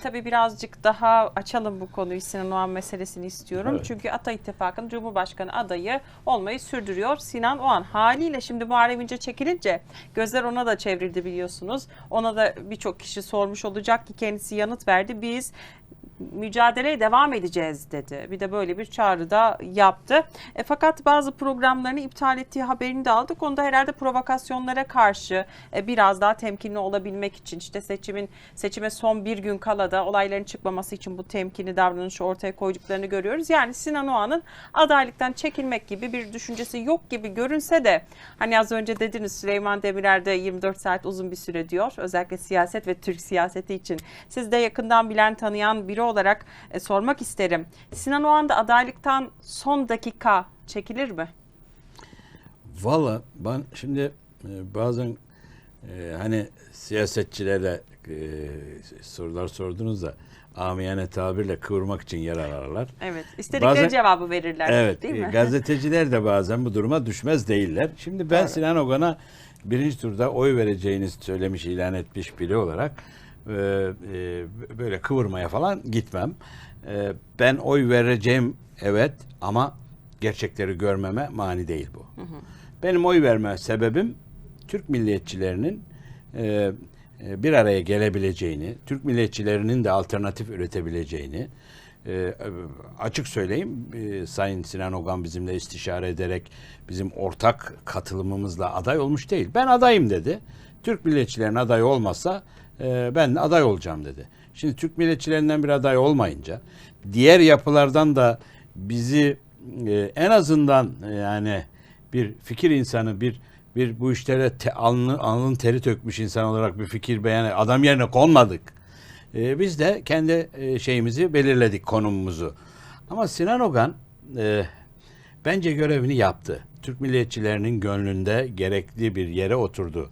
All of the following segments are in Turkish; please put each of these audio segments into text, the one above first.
tabii birazcık daha açalım bu konuyu Sinan Oğan meselesini istiyorum. Evet. Çünkü Ata İttifakı'nın Cumhurbaşkanı adayı olmayı sürdürüyor Sinan Oğan. Haliyle şimdi Muharrem İnce çekilince gözler ona da çevrildi biliyorsunuz. Ona da birçok kişi sormuş olacak ki kendisi yanıt verdi. Biz mücadeleye devam edeceğiz dedi. Bir de böyle bir çağrı da yaptı. E, fakat bazı programlarını iptal ettiği haberini de aldık. Onda herhalde provokasyonlara karşı e, biraz daha temkinli olabilmek için işte seçimin seçime son bir gün kala da olayların çıkmaması için bu temkinli davranışı ortaya koyduklarını görüyoruz. Yani Sinan Oğan'ın adaylıktan çekilmek gibi bir düşüncesi yok gibi görünse de hani az önce dediniz Süleyman Demirel de 24 saat uzun bir süre diyor. Özellikle siyaset ve Türk siyaseti için. Siz de yakından bilen tanıyan biri olarak e, sormak isterim. Sinan Oğan da adaylıktan son dakika çekilir mi? Valla ben şimdi e, bazen e, hani siyasetçilere e, sorular sordunuz da amiyane tabirle kıvırmak için yer ararlar. Evet. İstedikleri Bazen- cevabı verirler. Evet, Değil e, mi? gazeteciler de bazen bu duruma düşmez değiller. Şimdi ben Doğru. Sinan Ogan'a birinci turda oy vereceğini söylemiş, ilan etmiş biri olarak e, e, böyle kıvırmaya falan gitmem. E, ben oy vereceğim evet ama gerçekleri görmeme mani değil bu. Benim oy verme sebebim Türk milliyetçilerinin e, e, bir araya gelebileceğini, Türk milliyetçilerinin de alternatif üretebileceğini, e, açık söyleyeyim e, Sayın Sinan Ogan bizimle istişare ederek bizim ortak katılımımızla aday olmuş değil. Ben adayım dedi. Türk milliyetçilerin adayı olmazsa e, ben aday olacağım dedi. Şimdi Türk milliyetçilerinden bir aday olmayınca diğer yapılardan da bizi e, en azından e, yani bir fikir insanı bir bir bu işlere te, alnı, alnın teri tökmüş insan olarak bir fikir beyan adam yerine konmadık. E, biz de kendi e, şeyimizi belirledik konumumuzu. Ama Sinan Ogan e, bence görevini yaptı. Türk milliyetçilerinin gönlünde gerekli bir yere oturdu.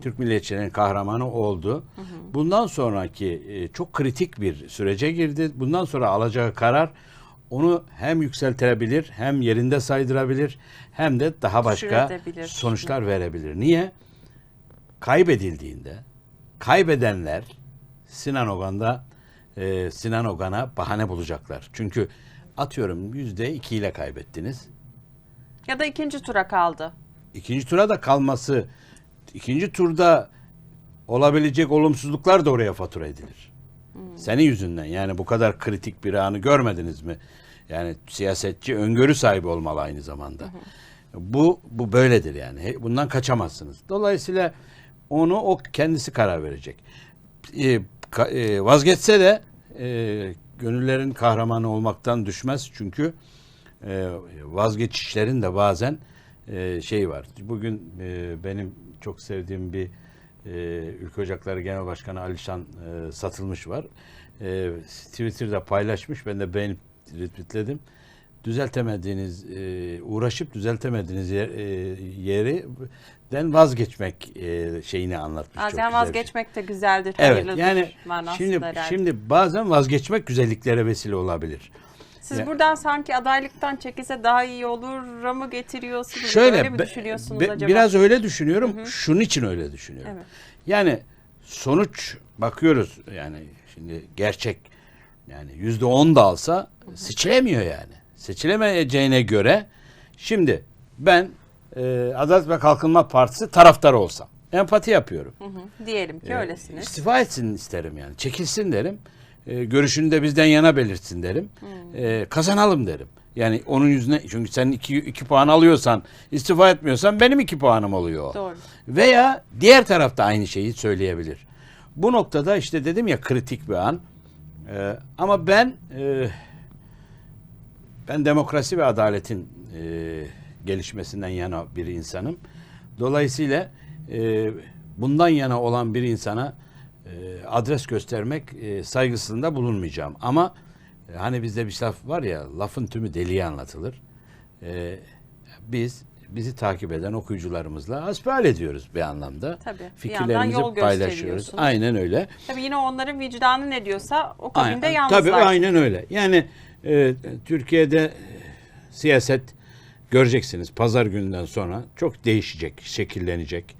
Türk milliyetçilerin kahramanı oldu. Bundan sonraki e, çok kritik bir sürece girdi. Bundan sonra alacağı karar onu hem yükseltebilir, hem yerinde saydırabilir, hem de daha başka sonuçlar verebilir. Niye? Kaybedildiğinde kaybedenler Sinan Ogan'da e, Sinan Ogan'a bahane bulacaklar. Çünkü atıyorum yüzde iki ile kaybettiniz. Ya da ikinci tura kaldı. İkinci tura da kalması, ikinci turda olabilecek olumsuzluklar da oraya fatura edilir. Senin yüzünden yani bu kadar kritik bir anı görmediniz mi? Yani siyasetçi öngörü sahibi olmalı aynı zamanda. Bu bu böyledir yani. Bundan kaçamazsınız. Dolayısıyla onu o kendisi karar verecek. E, ka- e, vazgeçse de e, gönüllerin kahramanı olmaktan düşmez çünkü e, vazgeçişlerin de bazen e, şey var. Bugün e, benim çok sevdiğim bir e, Ülke Ocakları Genel Başkanı Alişan e, Satılmış var. E, Twitter'da paylaşmış. Ben de beğenip retweetledim. Düzeltemediğiniz, e, uğraşıp düzeltemediğiniz yer, e, yerden vazgeçmek e, şeyini anlatmış. çok Bazen güzel bir şey. vazgeçmek de güzeldir, Evet yani şimdi herhalde. şimdi bazen vazgeçmek güzelliklere vesile olabilir. Siz Ya- buradan sanki adaylıktan çekilse daha iyi olur mı getiriyorsunuz? Şöyle Öyle mi düşünüyorsunuz be- acaba? biraz öyle düşünüyorum. Şunun için öyle düşünüyorum. Evet. Yani sonuç bakıyoruz yani şimdi gerçek yani yüzde on da alsa seçilemiyor yani. Seçilemeyeceğine göre şimdi ben e, Adalet ve Kalkınma Partisi taraftarı olsam empati yapıyorum. Hı hı, Diyelim ki öylesiniz. İstifa etsin isterim yani. Çekilsin derim. E, görüşünü de bizden yana belirtsin derim. E, kazanalım derim. Yani onun yüzüne çünkü sen iki, iki puan alıyorsan istifa etmiyorsan benim iki puanım oluyor. Doğru. Veya diğer tarafta aynı şeyi söyleyebilir. Bu noktada işte dedim ya kritik bir an. E, ama ben e, ben demokrasi ve adaletin e, gelişmesinden yana bir insanım. Dolayısıyla e, bundan yana olan bir insana e, adres göstermek e, saygısında bulunmayacağım. Ama e, hani bizde bir laf var ya lafın tümü deliye anlatılır. E, biz bizi takip eden okuyucularımızla hasbihal ediyoruz bir anlamda. Tabii, Fikirlerimizi yol paylaşıyoruz. Aynen öyle. Tabii yine onların vicdanı ne diyorsa o kabinde Aynen, yalnızlar. Tabii aynen öyle. Yani e, Türkiye'de siyaset göreceksiniz pazar gününden sonra çok değişecek, şekillenecek.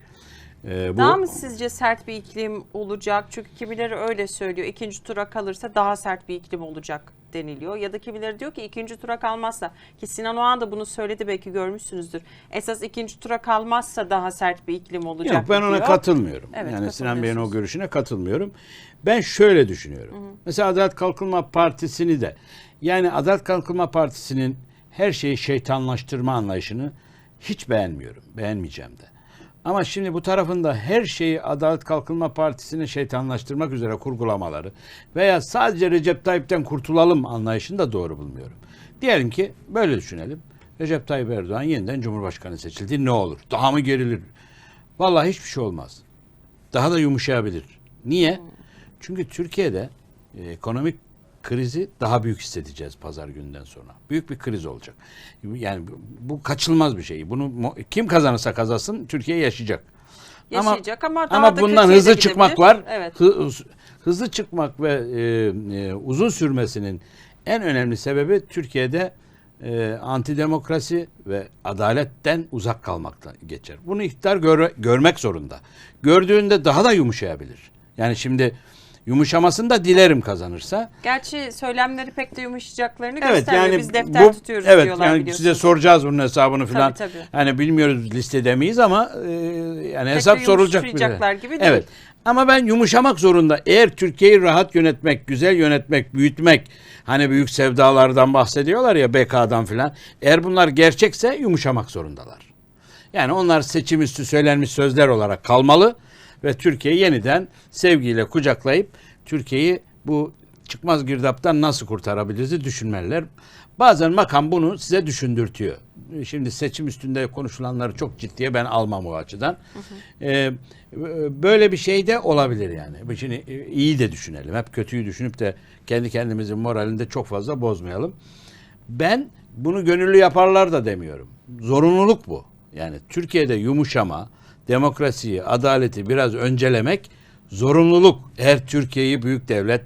E, bu Daha mı sizce sert bir iklim olacak? Çünkü kimileri öyle söylüyor. İkinci tura kalırsa daha sert bir iklim olacak deniliyor. Ya da kimileri diyor ki ikinci tura kalmazsa ki Sinan Oğan da bunu söyledi belki görmüşsünüzdür. Esas ikinci tura kalmazsa daha sert bir iklim olacak Yok ben ona diyor. katılmıyorum. Evet, yani Sinan Bey'in o görüşüne katılmıyorum. Ben şöyle düşünüyorum. Mesela Adalet Kalkınma Partisi'ni de yani Adalet Kalkınma Partisi'nin her şeyi şeytanlaştırma anlayışını hiç beğenmiyorum. Beğenmeyeceğim de. Ama şimdi bu tarafında her şeyi Adalet Kalkınma Partisi'ne şeytanlaştırmak üzere kurgulamaları veya sadece Recep Tayyip'ten kurtulalım anlayışını da doğru bulmuyorum. Diyelim ki böyle düşünelim. Recep Tayyip Erdoğan yeniden Cumhurbaşkanı seçildi. Ne olur? Daha mı gerilir? Vallahi hiçbir şey olmaz. Daha da yumuşayabilir. Niye? Çünkü Türkiye'de e, ekonomik krizi daha büyük hissedeceğiz pazar gününden sonra. Büyük bir kriz olacak. Yani bu- kaçılmaz bir şey. Bunu kim kazanırsa kazansın Türkiye yaşayacak. Yaşayacak ama daha ama da bundan hızlı çıkmak var. Evet. Hı- hız- hızlı çıkmak ve e, e, uzun sürmesinin en önemli sebebi Türkiye'de e, antidemokrasi ve adaletten uzak kalmaktan geçer. Bunu iktidar gör- görmek zorunda. Gördüğünde daha da yumuşayabilir. Yani şimdi yumuşamasını da dilerim kazanırsa. Gerçi söylemleri pek de yumuşayacaklarını Evet göstermiyor. yani Biz defter bu, tutuyoruz evet, diyorlar yani biliyorsunuz. size soracağız bunun hesabını falan. Tabii, tabii. Yani bilmiyoruz listede miyiz ama e, yani hesap de sorulacak yumuşayacaklar gibi değil. Evet. Ama ben yumuşamak zorunda. Eğer Türkiye'yi rahat yönetmek, güzel yönetmek, büyütmek hani büyük sevdalardan bahsediyorlar ya BK'dan filan. Eğer bunlar gerçekse yumuşamak zorundalar. Yani onlar seçim üstü söylenmiş sözler olarak kalmalı ve Türkiye'yi yeniden sevgiyle kucaklayıp Türkiye'yi bu çıkmaz girdaptan nasıl kurtarabiliriz düşünmeliler. Bazen makam bunu size düşündürtüyor. Şimdi seçim üstünde konuşulanları çok ciddiye ben almam o açıdan. Ee, böyle bir şey de olabilir yani. Şimdi e, iyi de düşünelim. Hep kötüyü düşünüp de kendi kendimizin moralini de çok fazla bozmayalım. Ben bunu gönüllü yaparlar da demiyorum. Zorunluluk bu. Yani Türkiye'de yumuşama, demokrasiyi, adaleti biraz öncelemek zorunluluk. Eğer Türkiye'yi büyük devlet,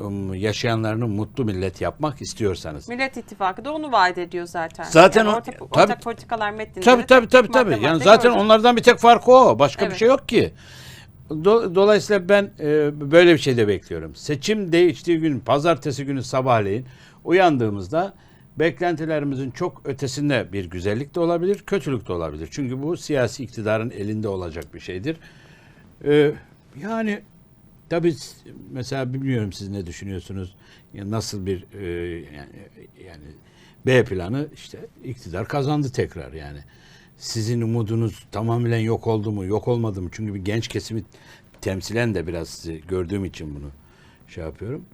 um, yaşayanlarını mutlu millet yapmak istiyorsanız. Millet İttifakı da onu vaat ediyor zaten. Zaten yani ortak, tabii- ortak politikalar metninde Tabii tabii tabii tabii. Yani zaten gördüm. onlardan bir tek farkı o. Başka bir Evet. şey yok ki. Do- Dolayısıyla ben e, böyle bir şey de bekliyorum. Seçim değiştiği gün, pazartesi günü sabahleyin uyandığımızda beklentilerimizin çok ötesinde bir güzellik de olabilir, kötülük de olabilir. Çünkü bu siyasi iktidarın elinde olacak bir şeydir. E, yani tabii mesela bilmiyorum siz ne düşünüyorsunuz? Nasıl bir e, yani, yani B planı işte iktidar kazandı tekrar yani. Sizin umudunuz tamamen yok oldu mu, yok olmadı mı? Çünkü bir genç kesimi temsilen de biraz gördüğüm için bunu şey yapıyorum.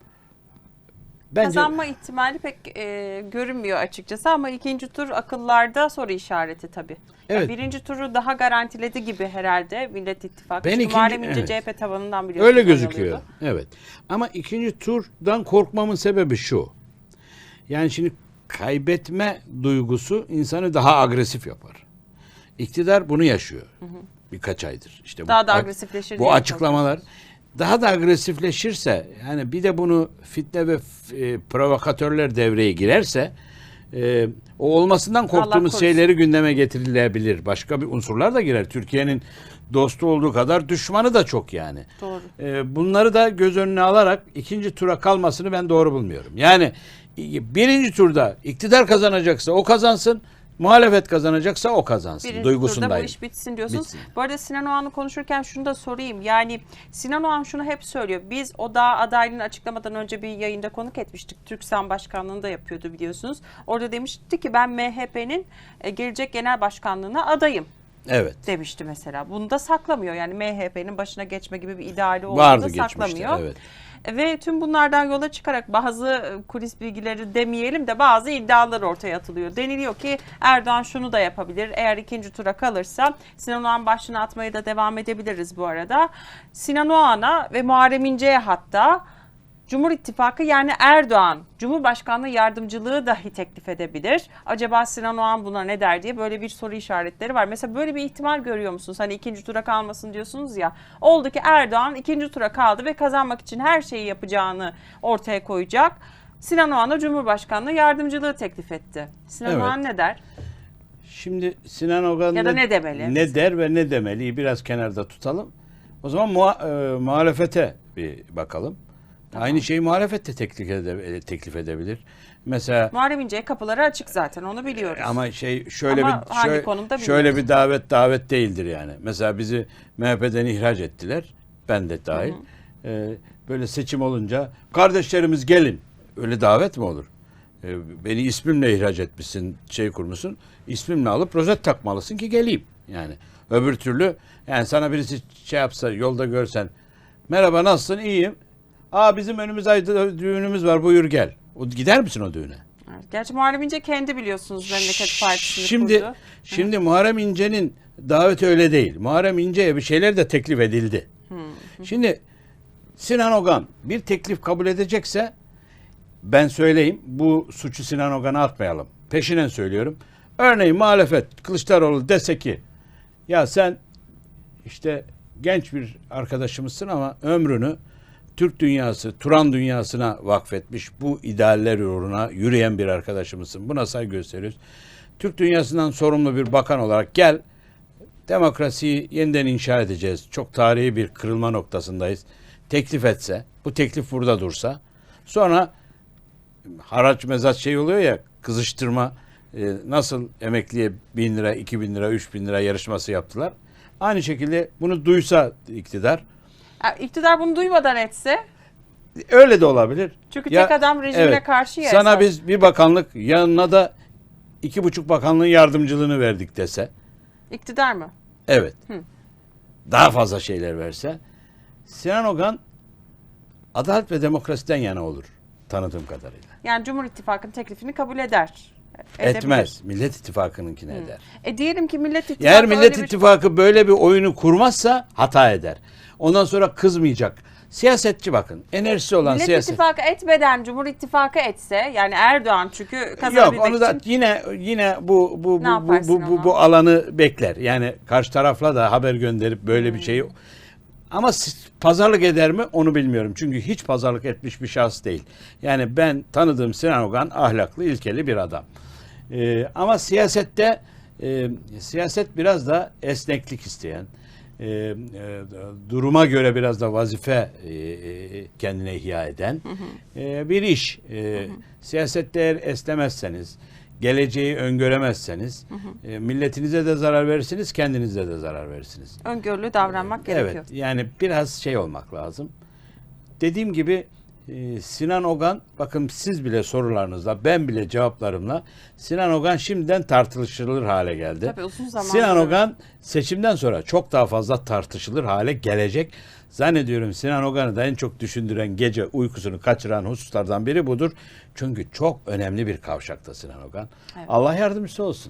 Bence Kazanma ihtimali pek e, görünmüyor açıkçası ama ikinci tur akıllarda soru işareti tabii. Yani Evet. birinci turu daha garantiledi gibi herhalde Millet İttifakı. Ben Çünkü ikinci- evet. CHP tabanından biliyorsunuz. öyle gözüküyor. alıyordu. Evet. Ama ikinci turdan korkmamın sebebi şu. Yani şimdi kaybetme duygusu insanı daha agresif yapar. İktidar bunu yaşıyor. Birkaç aydır. İşte Daha da bu- agresifleşir Bu açıklamalar daha da agresifleşirse yani bir de bunu fitne ve e, provokatörler devreye girerse e, o olmasından korktuğumuz şeyleri gündeme getirilebilir. Başka bir unsurlar da girer. Türkiye'nin dostu olduğu kadar düşmanı da çok yani. Doğru. E, bunları da göz önüne alarak ikinci tura kalmasını ben doğru bulmuyorum. Yani e, birinci turda iktidar kazanacaksa o kazansın, muhalefet kazanacaksa o kazansın. Birinci turda bu Duygusundayım. iş bitsin diyorsunuz. Bitsin. Bu arada Sinan Oğan'ı konuşurken şunu da sorayım. Yani Sinan Oğan şunu hep söylüyor. Biz o dağ adaylığını açıklamadan önce bir yayında konuk etmiştik. Türksan Başkanlığı'nda yapıyordu biliyorsunuz. Orada demişti ki ben MHP'nin e, gelecek genel başkanlığına adayım Evet. demişti mesela. Bunu da saklamıyor. Yani MHP'nin başına geçme gibi bir ideali olduğunu Vardı geçmişte, saklamıyor. evet. Ve tüm bunlardan yola çıkarak bazı e, kulis bilgileri demeyelim de bazı iddialar ortaya atılıyor. Deniliyor ki Erdoğan şunu da yapabilir. Eğer ikinci tura kalırsa Sinan Oğan başlığını atmaya da devam edebiliriz bu arada. Sinan Oğan'a ve Muharrem İnce'ye hatta Cumhur İttifakı yani Erdoğan Cumhurbaşkanlığı yardımcılığı dahi teklif edebilir. Acaba Sinan Oğan buna ne der diye böyle bir soru işaretleri var. Mesela böyle bir ihtimal görüyor musunuz? Hani ikinci tura kalmasın diyorsunuz ya. Oldu ki Erdoğan ikinci tura kaldı ve kazanmak için her şeyi yapacağını ortaya koyacak. Sinan Oğan'a Cumhurbaşkanlığı yardımcılığı teklif etti. Sinan Evet. Oğan ne der? Şimdi Sinan Ogan Ya da ne demeli? Ne der ve ne demeliyi biraz kenarda tutalım. O zaman muha- e, muhalefete bir bakalım. Aynı şeyi muhalefet de teklif, ede- teklif edebilir. Mesela Muharrem İnce'ye kapıları açık zaten onu biliyoruz. ama şey şöyle Ama bir şöyle, konumda şöyle bir davet davet değildir yani. Mesela bizi MHP'den ihraç ettiler. Ben de dahil. Ee, böyle seçim olunca kardeşlerimiz gelin. Öyle davet mi olur? Ee, beni ismimle ihraç etmişsin, şey kurmuşsun. İsmimle alıp rozet takmalısın ki geleyim. Yani öbür türlü yani sana birisi şey yapsa yolda görsen merhaba nasılsın iyiyim. Aa bizim önümüz ayda düğünümüz var buyur gel. O, gider misin o düğüne? Evet. Gerçi Muharrem İnce kendi biliyorsunuz Memleket Partisi'ni Şimdi kurdu. şimdi Muharrem İnce'nin daveti öyle değil. Muharrem İnce'ye bir şeyler de teklif edildi. Şimdi Sinan Ogan bir teklif kabul edecekse ben söyleyeyim bu suçu Sinan Ogan'a atmayalım. Peşinen söylüyorum. Örneğin muhalefet Kılıçdaroğlu dese ki ya sen işte genç bir arkadaşımızsın ama ömrünü Türk dünyası, Turan dünyasına vakfetmiş bu idealler uğruna yürüyen bir arkadaşımızsın. Buna saygı gösteriyoruz. Türk dünyasından sorumlu bir bakan olarak gel demokrasiyi yeniden inşa edeceğiz. Çok tarihi bir kırılma noktasındayız. Teklif etse, bu teklif burada dursa, sonra haraç mezat şey oluyor ya, kızıştırma, e, nasıl emekliye bin lira, iki bin lira, üç bin lira yarışması yaptılar. Aynı şekilde bunu duysa iktidar, Ha, İktidar bunu duymadan etse öyle de olabilir. Çünkü tek adam rejimine karşı ya Sana esas. biz bir bakanlık, yanına da iki buçuk bakanlığın yardımcılığını verdik dese, iktidar mı? Evet. Daha fazla şeyler verse Sinan Ogan adalet ve demokrasiden yana olur tanıdığım kadarıyla. Yani Cumhur İttifakı'nın teklifini kabul eder. Edebilir. Etmez. Millet İttifakı'nınkini eder. E diyelim ki Millet İttifakı Eğer Millet bir- İttifakı böyle bir oyunu kurmazsa hata eder. Ondan sonra kızmayacak. Siyasetçi bakın. Enerjisi olan Millet siyaset. İttifakı etmeden Cumhur İttifakı etse yani Erdoğan çünkü Yok kazanabilmek onu da için yine yine bu bu bu, bu, bu, bu, ama? bu alanı bekler. Yani karşı tarafla da haber gönderip böyle bir şeyi ama pazarlık eder mi onu bilmiyorum. Çünkü hiç pazarlık etmiş bir şahıs değil. Yani ben tanıdığım Sinan Ogan ahlaklı, ilkeli bir adam. Ee, ama siyasette e, siyaset biraz da esneklik isteyen, e, e, duruma göre biraz da vazife e, e, kendine ihya eden e, bir iş. E, Siyasette eğer esnemezseniz, geleceği öngöremezseniz, e, milletinize de zarar verirsiniz, kendinize de zarar verirsiniz. öngörülü davranmak gerekiyor. Evet yani biraz şey olmak lazım. Dediğim gibi e, Sinan Ogan bakın siz bile sorularınızla ben bile cevaplarımla Sinan Ogan şimdiden tartışılır hale geldi. Tabii uzun zamandır. Sinan Ogan seçimden sonra çok daha fazla tartışılır hale gelecek. Zannediyorum Sinan Ogan'ı da en çok düşündüren gece uykusunu kaçıran hususlardan biri budur. Çünkü çok önemli bir kavşakta Sinan Ogan. Evet. Allah yardımcısı olsun.